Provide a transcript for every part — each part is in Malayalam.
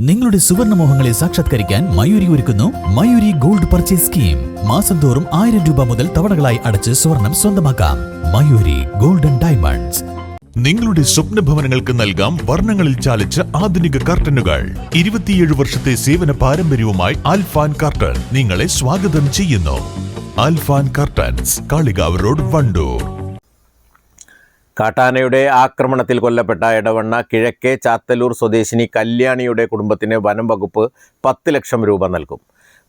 നിങ്ങളുടെ സുവർണ മോഹങ്ങളെ സാക്ഷാത്കരിക്കാൻ മയൂരി ഒരുക്കുന്നു മയൂരി ഗോൾഡ് പർച്ചേസ് സ്കീം. മാസം തോറും ആയിരം രൂപ മുതൽ തവണകളായി അടച്ച് സ്വർണം സ്വന്തമാക്കാം. Mayuri golden diamonds. നിങ്ങളുടെ സ്വപ്ന ഭവനങ്ങൾക്ക് നൽകാം വർണങ്ങളിൽ ചാലിച്ച ആധുനിക കർട്ടനുകൾ. ഇരുപത്തിയേഴ് വർഷത്തെ സേവന പാരമ്പര്യവുമായി അൽഫാൻ കർട്ടൻ നിങ്ങളെ സ്വാഗതം ചെയ്യുന്നു. Alfan curtains Kalikavu road Wandoor. കാട്ടാനയുടെ ആക്രമണത്തിൽ കൊല്ലപ്പെട്ട എടവണ്ണ കിഴക്കേ ചാത്തല്ലൂർ സ്വദേശിനി കല്യാണിയുടെ കുടുംബത്തിന് വനം വകുപ്പ് പത്ത് ലക്ഷം രൂപ നൽകും.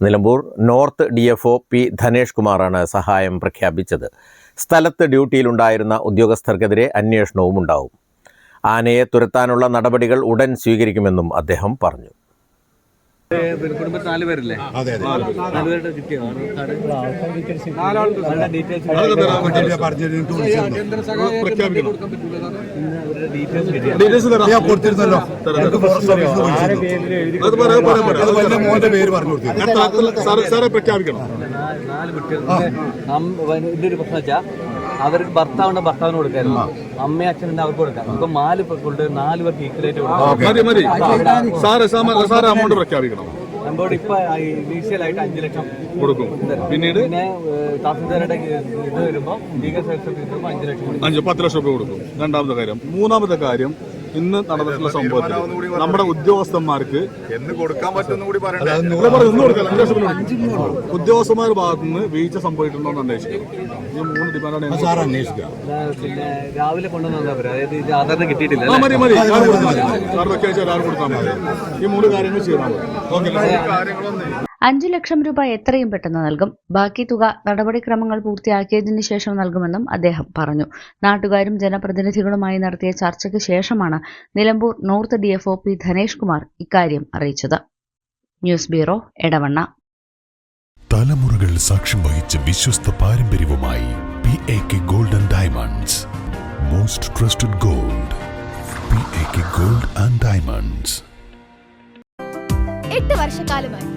Nilambur north D F O P Dhanesh കുമാറാണ് സഹായം പ്രഖ്യാപിച്ചത്. സ്ഥലത്ത് ഡ്യൂട്ടിയിലുണ്ടായിരുന്ന ഉദ്യോഗസ്ഥർക്കെതിരെ അന്വേഷണവും ഉണ്ടാവും ആനയെ തുരത്താനുള്ള നടപടികൾ ഉടൻ സ്വീകരിക്കുമെന്നും അദ്ദേഹം പറഞ്ഞു. കുടുംബത്തിൽ നാല് പേരല്ലേ? നാലുപേരുടെ കിട്ടിയോ കൊടുത്തിരുന്നല്ലോ. അത് വലിയ മോന്റെ പേര് പറഞ്ഞു കൊടുത്തിരുന്നു നാല് നാല് കുട്ടികൾ. ഇതിന്റെ ഒരു പ്രശ്നം വെച്ചാൽ അവർക്ക് ഭർത്താവുണ്ട് ഭർത്താവിന് കൊടുക്കായിരുന്നു. അമ്മയും അച്ഛനുണ്ട് അവർക്ക് കൊടുക്കാം. ഇപ്പൊ നാല് പേർക്കുണ്ട് നാല് പേർക്ക് ഈക്വലായിട്ട് കൊടുക്കാം. സാറ് സാറ് അമൗണ്ട് പ്രഖ്യാപിക്കണം. നമ്മളോട് ഇപ്പൊ ഇനീഷ്യൽ ആയിട്ട് അഞ്ചു ലക്ഷം കൊടുക്കും. പിന്നീട്? പിന്നെ തഹസിൽദാരുടെ ഇത് വരുമ്പോ ലീഗൽ സർട്ടിഫിക്കറ്റ് വരുമ്പോ അഞ്ചു ലക്ഷം അഞ്ച് പത്ത് ലക്ഷം രൂപ കൊടുക്കും. രണ്ടാമത്തെ കാര്യം. മൂന്നാമത്തെ കാര്യം ഇന്ന് നടന്നിട്ടുള്ള സംഭവത്തിൽ നമ്മുടെ ഉദ്യോഗസ്ഥന്മാർക്ക് എന്ന് കൊടുക്കാൻ പറ്റുന്ന കൂടി. ഉദ്യോഗസ്ഥന്മാരുടെ നിന്ന് വീഴ്ച സംഭവിച്ചിട്ടുണ്ടോ എന്ന് അന്വേഷിക്കണം ഈ മൂന്ന് ഡിമാൻഡാണ് സാർ അന്വേഷിക്കുക രാവിലെ കൊണ്ടുവന്നാ അതായത് ഇത് ആധാറിന് കിട്ടിയിട്ടില്ല? മതി മതി. കൊടുത്താൽ മതി. ഈ മൂന്ന് കാര്യങ്ങൾ ചെയ്താൽ മതി. ഓക്കെ അഞ്ചു ലക്ഷം രൂപ എത്രയും പെട്ടെന്ന് നൽകും. ബാക്കി തുക നടപടിക്രമങ്ങൾ പൂർത്തിയാക്കിയതിനു ശേഷം നൽകുമെന്നും അദ്ദേഹം പറഞ്ഞു. നാട്ടുകാരും ജനപ്രതിനിധികളുമായി നടത്തിയ ചർച്ചയ്ക്ക് ശേഷമാണ് Nilambur north DFO P Dhanesh Kumar ഇക്കാര്യം അറിയിച്ചത്. News bureau Edavanna. തലമുറകൾ സാക്ഷ്യം വഹിച്ച വിശ്വസ്ത പാരമ്പര്യവുമായി P A K golden diamonds. Most trusted gold P A K gold and diamonds. എട്ട് വർഷക്കാലമായി